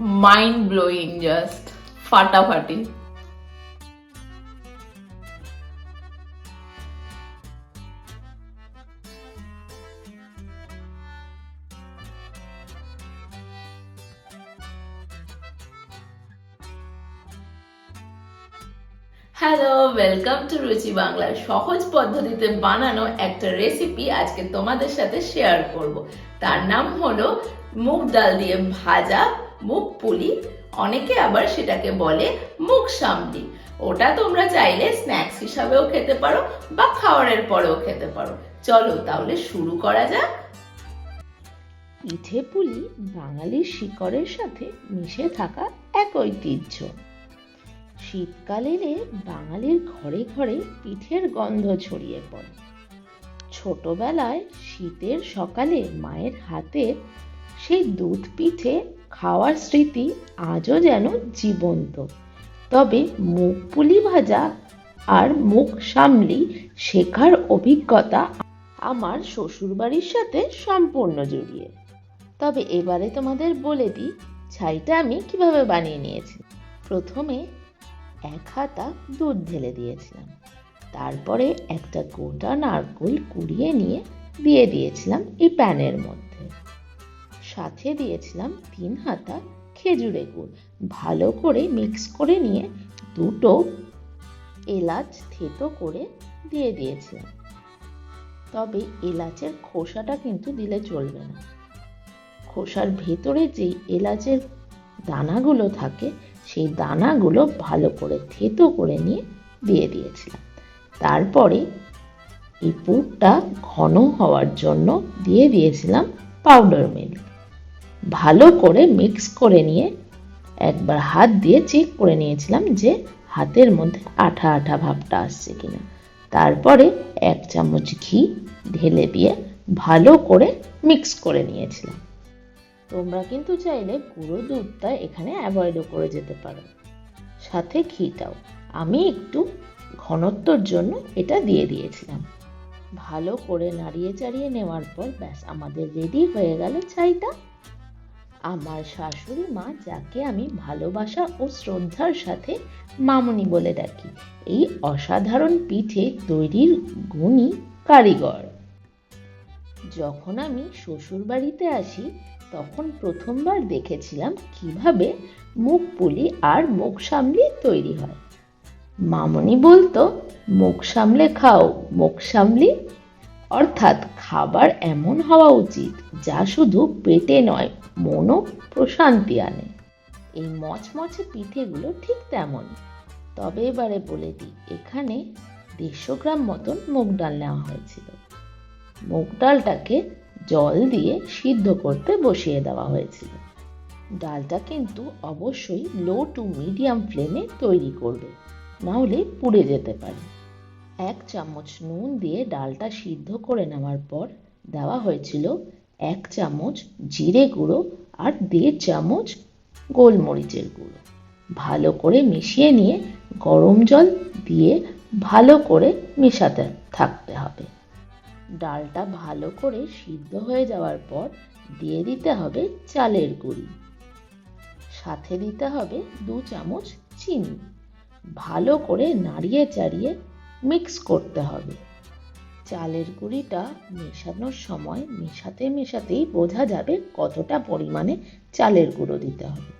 Mind blowing just ফাটাফাটি। Hello welcome to Ruchi বাংলার সহজ পদ্ধতিতে বানানো একটা রেসিপি আজকে তোমাদের সাথে শেয়ার করব। তার নাম হলো মুগ ডাল দিয়ে ভাজা মুগ পুলি, অনেকে আবার সেটাকে বলে মুগ সামলি। ওটা তোমরা চাইলে স্ন্যাক্স হিসাবেও খেতে পারো বা খাওয়ারের পরেও খেতে পারো। চলো তাহলে শুরু করা যাক। পিঠে পুলি বাঙালির শিকড়ের সাথে মিশে থাকা এক ঐতিহ্য। শীতকাল বাঙালির ঘরে ঘরে পিঠের গন্ধ ছড়িয়ে পড়ে। ছোটবেলায় শীতের সকালে মায়ের হাতে সেই দুধ পিঠে খাওয়ার স্মৃতি আজও যেন জীবন্ত। তবে মুগ পুলি ভাজা আর মুখ সামলি শেখার অভিজ্ঞতা আমার শ্বশুরবাড়ির সাথে সম্পূর্ণ জড়িয়ে। তবে এবারে তোমাদের বলে দিই, ছাইটা আমি কীভাবে বানিয়ে নিয়েছি। প্রথমে এক হাতা দুধ ঢেলে দিয়েছিলাম। তারপরে একটা গোটা নারকোল কুড়িয়ে নিয়ে দিয়ে দিয়েছিলাম এই প্যানের মধ্যে। সাথে দিয়েছিলাম তিন হাতা খেজুরে গুড়। ভালো করে মিক্স করে নিয়ে দুটো এলাচ থেতো করে দিয়ে দিয়েছিলাম। তবে এলাচের খোসাটা কিন্তু দিলে চলবে না। খোসার ভেতরে যেই এলাচের দানাগুলো থাকে, সেই দানাগুলো ভালো করে থেতো করে নিয়ে দিয়ে দিয়েছিলাম। তারপরে এই পুরটা ঘন হওয়ার জন্য দিয়ে দিয়েছিলাম পাউডার মিল্ক ভালো করে মিক্স করে নিয়ে একবার হাত দিয়ে চেক করে নিয়েছিলাম যে হাতের মধ্যে আঠা আঠা ভাবটা আসছে কিনা। তারপরে এক চামচ ঘি ঢেলে দিয়ে ভালো করে মিক্স করে নিয়েছিলাম। তোমরা কিন্তু চাইলে গুঁড়ো দুধটা এখানে অ্যাভয়েডও করে যেতে পারো। সাথে ঘিটাও। আমি একটু ঘনত্বর জন্য এটা দিয়ে দিয়েছিলাম। ভালো করে নাড়িয়ে চাড়িয়ে নেওয়ার পর ব্যাস আমাদের রেডি হয়ে গেল চাইটা। আমার শাশুড়ি মা যাকে আমি ভালোবাসা ও শ্রদ্ধার সাথে মামুনি বলে ডাকি। এই অসাধারণ পিঠে তৈরির গুণী কারিগর। যখন আমি শ্বশুর বাড়িতে আসি, তখন প্রথমবার দেখেছিলাম কীভাবে মুখ পুলি আর মুখ সামলি তৈরি হয়। মামনি বলতো, মুখ সামলে খাও, মুখ সামলি অর্থাৎ খাবার এমন হওয়া উচিত যা শুধু পেটে নয়, মনও প্রশান্তি আনে। এই মচমচে পিঠেগুলো ঠিক তেমন। তবে এবারে বলে দিই, এখানে দেড়শো গ্রাম মতন মুগ ডাল নেওয়া হয়েছিল। মুগ ডালটাকে জল দিয়ে সিদ্ধ করতে বসিয়ে দেওয়া হয়েছিল। ডালটা কিন্তু অবশ্যই লো টু মিডিয়াম ফ্লেমে তৈরি করবে, নাহলে পুড়ে যেতে পারে। এক চামচ নুন দিয়ে ডালটা সিদ্ধ করে নেওয়ার পর দেওয়া হয়েছিল এক চামচ জিরে গুঁড়ো আর দেড় চামচ গোলমরিচের গুঁড়ো। ভালো করে মিশিয়ে নিয়ে গরম জল দিয়ে ভালো করে মেশাতে থাকতে হবে। ডালটা ভালো করে সিদ্ধ হয়ে যাওয়ার পর দিয়ে দিতে হবে চালের গুঁড়ি। সাথে দিতে হবে দু চামচ চিনি। ভালো করে নাড়িয়ে চাড়িয়ে মিক্স করতে হবে। চালের গুঁড়িটা মেশানোর সময় মেশাতে মেশাতেই বোঝা যাবে কতটা পরিমাণে চালের গুঁড়ো দিতে হবে।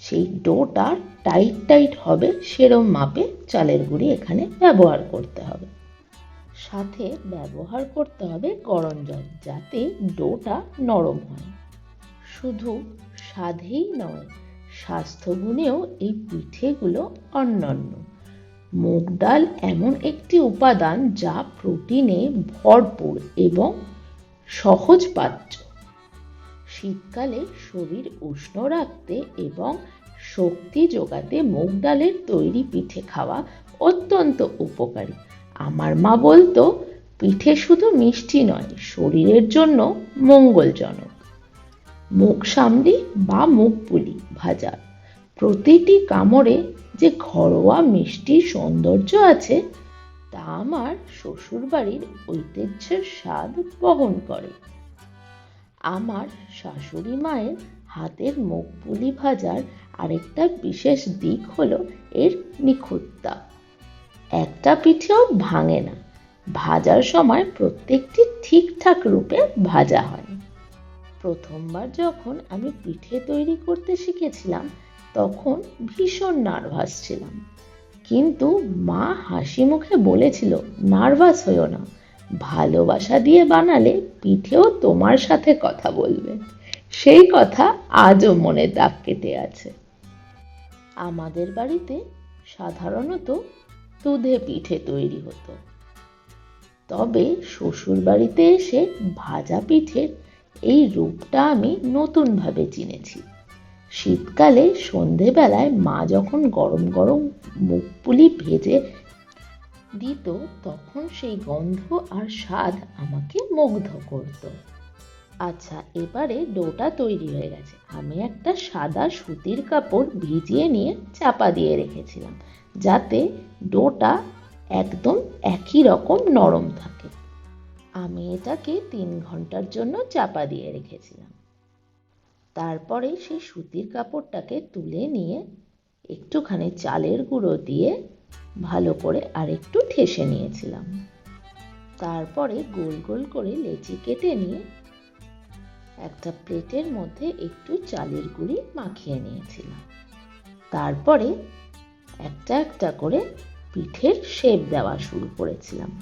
সেই ডোটা টাইট টাইট হবে, সেরম মাপে চালের গুঁড়ি এখানে ব্যবহার করতে হবে। সাথে ব্যবহার করতে হবে গরম জল, যাতে ডোটা নরম হয়। শুধু স্বাদেই নয়, স্বাস্থ্যগুণেও এই পিঠেগুলো অন্যান্য মুগ ডাল এমন একটি উপাদান যা প্রোটিনে ভরপুর এবং সহজ পাচ্য শীতকালে শরীর উষ্ণ রাখতে এবং শক্তি যোগাতে মুগ ডালের তৈরি পিঠে খাওয়া অত্যন্ত উপকারী। আমার মা বলতো, পিঠে শুধু মিষ্টি নয়, শরীরের জন্য মঙ্গলজনক। মুখ সামলি বা মুখ পুলি ভাজা। প্রতিটি কামড়ে যে ঘরোয়া মিষ্টি সৌন্দর্য আছে, তা আমার শ্বশুরবাড়ির ঐতিহ্যের স্বাদ বহন করে। আমার শাশুড়ি মায়ের হাতের মুখ পুলি ভাজার আরেকটা বিশেষ দিক হলো এর নিখুঁততা। একটা পিঠেও ভাঙে না। ভাজার সময় প্রত্যেকটি ঠিকঠাক রূপে ভাজা হয়। প্রথমবার যখন আমি পিঠে তৈরি করতে শিখেছিলাম তখন ভীষণ নার্ভাস ছিলাম। কিন্তু মা হাসি মুখে বলেছিল, নার্ভাস হইও না। ভালোবাসা দিয়ে বানালে পিঠেও তোমার সাথে কথা বলবে। সেই কথা আজও মনে দাগ কেটে আছে। আমাদের বাড়িতে সাধারণত দুধে পিঠে তৈরি হতো। তবে শ্বশুর বাড়িতে এসে ভাজা পিঠের এই রূপটা আমি নতুনভাবে চিনেছি। শীতকালে সন্ধেবেলায় মা যখন গরম গরম মুখ পুলি ভেজে দিত, তখন সেই গন্ধ আর স্বাদ আমাকে মুগ্ধ করত। আচ্ছা এবারে ডোটা তৈরি হয়ে গেছে। আমি একটা সাদা সুতির কাপড় ভিজিয়ে নিয়ে চাপা দিয়ে রেখেছিলাম, যাতে ডোটা একদম একই রকম নরম থাকে। আমি এটাকে তিন ঘণ্টার জন্য চাপা দিয়ে রেখেছিলাম। তারপরে সেই সুতির কাপড়টাকে তুলে নিয়ে একটুখানি চালের গুঁড়ো দিয়ে ভালো করে আরেকটু ঠেসে নিয়েছিলাম। তারপরে গোল গোল করে লেচি কেটে নিয়ে একটা প্লেটের মধ্যে একটু চালের গুঁড়ি মাখিয়ে নিয়েছিলাম। তারপরে একটা একটা করে পিঠের শেপ দেওয়া শুরু করেছিলাম।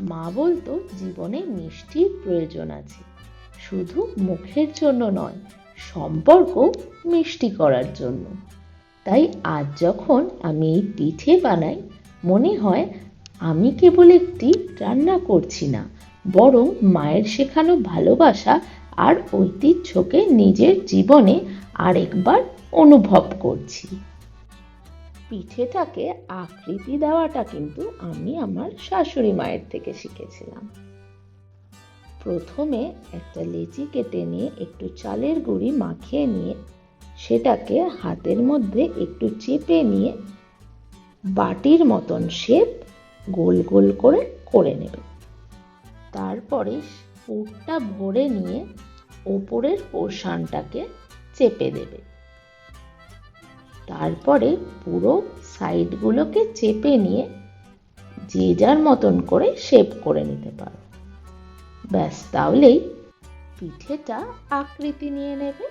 মা বলতো, জীবনে মিষ্টির প্রয়োজন আছে, শুধু মুখের জন্য নয় সম্পর্ক মিষ্টি করার জন্য। তাই আজ যখন আমি এই পিঠে বানাই, মনে হয় আমি কেবল একটি রান্না করছি না, বরং মায়ের শেখানো ভালোবাসা আর ঐতিহ্যকে নিজের জীবনে আরেকবার অনুভব করছি। পিঠেটাকে আকৃতি দেওয়াটা কিন্তু আমি আমার শাশুড়ি মায়ের থেকে শিখেছিলাম। প্রথমে একটা লেচি কেটে নিয়ে একটু চালের গুঁড়ি মাখিয়ে নিয়ে সেটাকে হাতের মধ্যে একটু চেপে নিয়ে বাটির মতন শেপ গোল গোল করে করে নেবে। তারপরে পুরটা ভরে নিয়ে ওপরের পোর্শনটাকে চেপে দেবে। তারপরে পুরো সাইডগুলোকে চেপে নিয়ে যে যার মতন করে শেপ করে নিতে পারো। ব্যাস, তাহলেই পিঠেটা আকৃতি নিয়ে নেবে।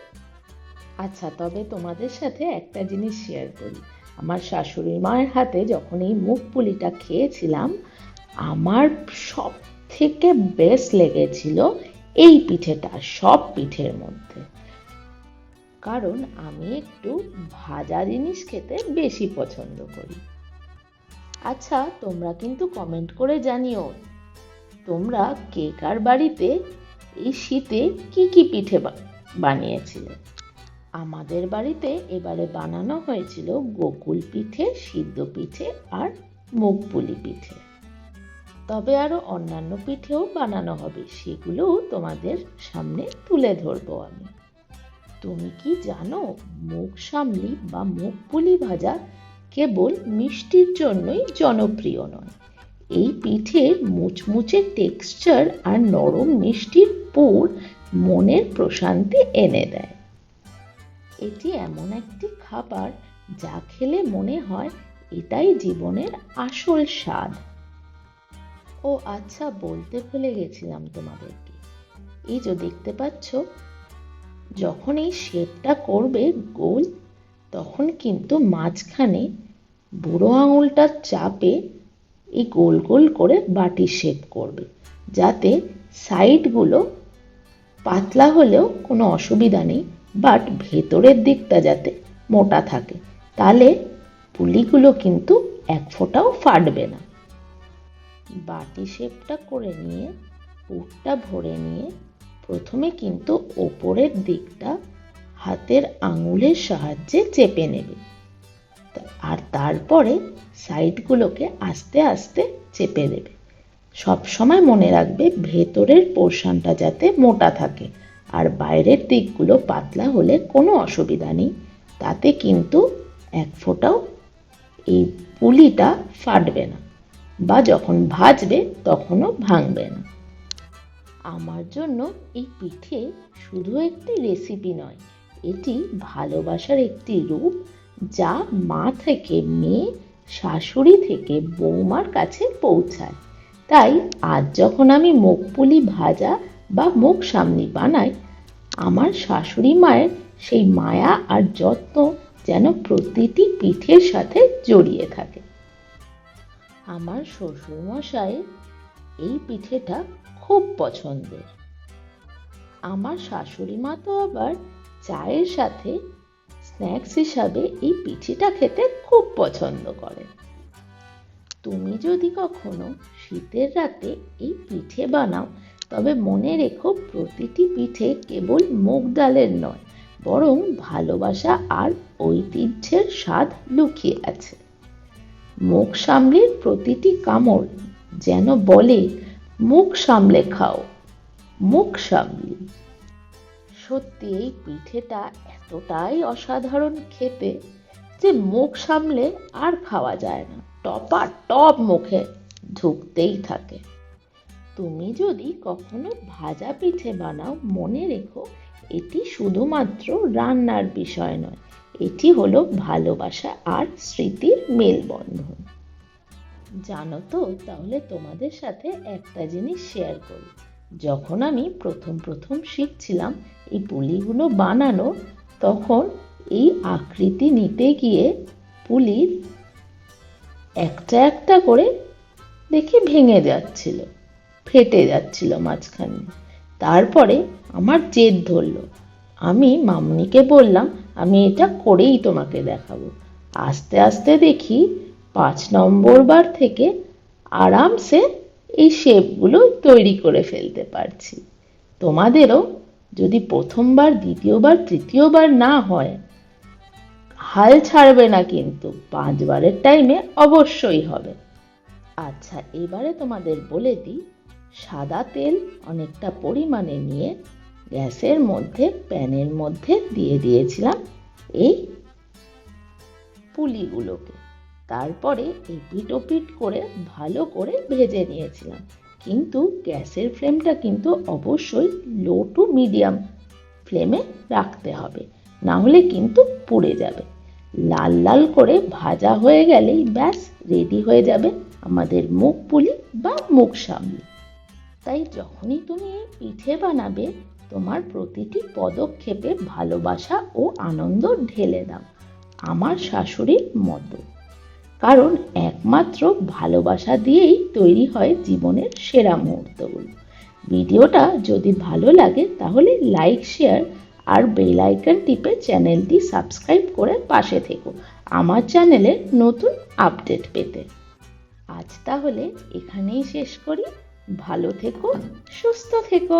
আচ্ছা তবে তোমাদের সাথে একটা জিনিস শেয়ার করি। আমার শাশুড়ি মায়ের হাতে যখন এই মুখ পুলিটা খেয়েছিলাম, আমার সব থেকে বেস্ট লেগেছিল এই পিঠেটা, সব পিঠের মধ্যে। কারণ আমি একটু ভাজা জিনিস খেতে বেশি পছন্দ করি। আচ্ছা তোমরা কিন্তু কমেন্ট করে জানিও তোমরা কে কার বাড়িতে এই শীতে কি কি পিঠে বানিয়েছিলে? আমাদের বাড়িতে এবারে বানানো হয়েছিল গোকুল পিঠে, সিদ্ধ পিঠে আর মুগ পুলি পিঠে। তবে আরও অন্যান্য পিঠেও বানানো হবে সেগুলোও তোমাদের সামনে তুলে ধরবো আমি। তুমি কি জানো, মুগ সামলি বা মুগ পুলি ভাজা কেবল মিষ্টির জন্যই জনপ্রিয় নয়। এই পিঠের মুচমুচে টেক্সচার আর নরম মিষ্টির পুর মনের প্রশান্তি এনে দেয়। এটি এমন একটি খাবার যা খেলে মনে হয় এটাই জীবনের আসল স্বাদ। ও আচ্ছা বলতে ভুলে গেছিলাম তোমাদেরকে। এই যে দেখতে পাচ্ছ, যখন এই শেপটা করবে গোল, তখন কিন্তু মাঝখানে বুড়ো আঙুলটা চাপে এই গোল গোল করে বাটি শেপ করবে। যাতে সাইডগুলো পাতলা হলেও কোনো অসুবিধা নেই বাট ভেতরের দিকটা যাতে মোটা থাকে। তাহলে পুলিগুলো কিন্তু এক ফোঁটাও ফাটবে না। বাটি শেপটা করে নিয়ে, পুরটা ভরে নিয়ে, প্রথমে কিন্তু ওপরের দিকটা হাতের আঙুলের সাহায্যে চেপে নেবে। আর তারপরে সাইডগুলোকে আস্তে আস্তে চেপে দেবে। সব সময় মনে রাখবে ভেতরের পোর্শনটা যাতে মোটা থাকে আর বাইরের দিকগুলো পাতলা হলে কোনো অসুবিধা নেই। তাতে কিন্তু এক ফোঁটাও এই পুলিটা ফাটবে না বা যখন ভাজবে তখনও ভাঙবে না। আমার জন্য এই পিঠে শুধু একটি রেসিপি নয়, এটি ভালোবাসার একটি রূপ যা মা থেকে, মেয়ে, শাশুড়ি থেকে বৌমার কাছে পৌঁছায়। তাই আজ যখন আমি মুখপুলি ভাজা বা মুখ সামনি বানাই, আমার শাশুড়ি মায়ের সেই মায়া আর যত্ন যেন প্রতিটি পিঠের সাথে জড়িয়ে থাকে। আমার শ্বশুরমশাই এই পিঠেটা খুব পছন্দের। আমার শাশুড়ি মা তো আবার চায়ের সাথে স্ন্যাক্স হিসাবে এই পিঠেটা খেতে খুব পছন্দ করে। তুমি যদি কখনো শীতের রাতে এই পিঠে বানাও, তবে মনে রেখো প্রতিটি পিঠে কেবল মুগ ডালের নয়, বরং ভালোবাসা আর ঐতিহ্যের স্বাদ লুকিয়ে আছে। মুখ সামলে প্রতিটি কামড় যেন বলে মুখ সামলে খাও মুখ সামলি। সত্যি এই পিঠেটা এতটাই অসাধারণ খেতে যে মুখ সামলে আর খাওয়া যায় না। টপা টপ মুখে ঢুকতেই থাকে। তুমি যদি কখনো ভাজা পিঠে বানাও, মনে রেখো, এটি শুধুমাত্র রান্নার বিষয় নয়, এটি হলো ভালোবাসা আর স্মৃতির মেলবন্ধন। জানো তো, তাহলে তোমাদের সাথে একটা জিনিস শেয়ার করি। যখন আমি প্রথম প্রথম শিখছিলাম এই পুলিগুলো বানানো, তখন এই আকৃতি নিতে গিয়ে পুলির একটা একটা করে দেখি ভেঙে যাচ্ছিল, ফেটে যাচ্ছিল মাঝখানে। তারপরে আমার জেদ ধরলো। আমি মামনিকে বললাম, আমি এটা করেই তোমাকে দেখাবো। আস্তে আস্তে দেখি পাঁচ নম্বর বার থেকে আরামসে এই শেপগুলো তৈরি করে ফেলতে পারছি। তোমাদেরও যদি প্রথমবার, দ্বিতীয়বার, তৃতীয়বার না হয়, হাল ছাড়বে না কিন্তু, পাঁচবারের টাইমে অবশ্যই হবে। আচ্ছা এবারে তোমাদের বলে দিই, সাদা তেল অনেকটা পরিমাণে নিয়ে গ্যাসের মধ্যে, প্যানের মধ্যে দিয়ে দিয়েছিলাম এই পুলিগুলোকে। তারপরে এপিট ওপিট করে ভালো করে ভেজে নিয়েছিলাম। কিন্তু গ্যাসের ফ্লেমটা কিন্তু অবশ্যই লো টু মিডিয়াম ফ্লেমে রাখতে হবে, না হলে কিন্তু পুড়ে যাবে। লাল লাল করে ভাজা হয়ে গেলেই ব্যাস রেডি হয়ে যাবে আমাদের মুখ পুলি বা মুখ সামলি। তাই যখনই তুমি এই পিঠে বানাবে, তোমার প্রতিটি পদক্ষেপে ভালোবাসা ও আনন্দ ঢেলে দাও, আমার শাশুড়ির মতো। কারণ একমাত্র ভালোবাসা দিয়েই তৈরি হয় জীবনের সেরা মুহূর্তগুলো। ভিডিওটা যদি ভালো লাগে, তাহলে লাইক, শেয়ার আর বেল আইকন টিপে চ্যানেলটি সাবস্ক্রাইব করে পাশে থেকো আমার চ্যানেলে নতুন আপডেট পেতে। আজ তাহলে এখানেই শেষ করি। ভালো থেকো, সুস্থ থেকো।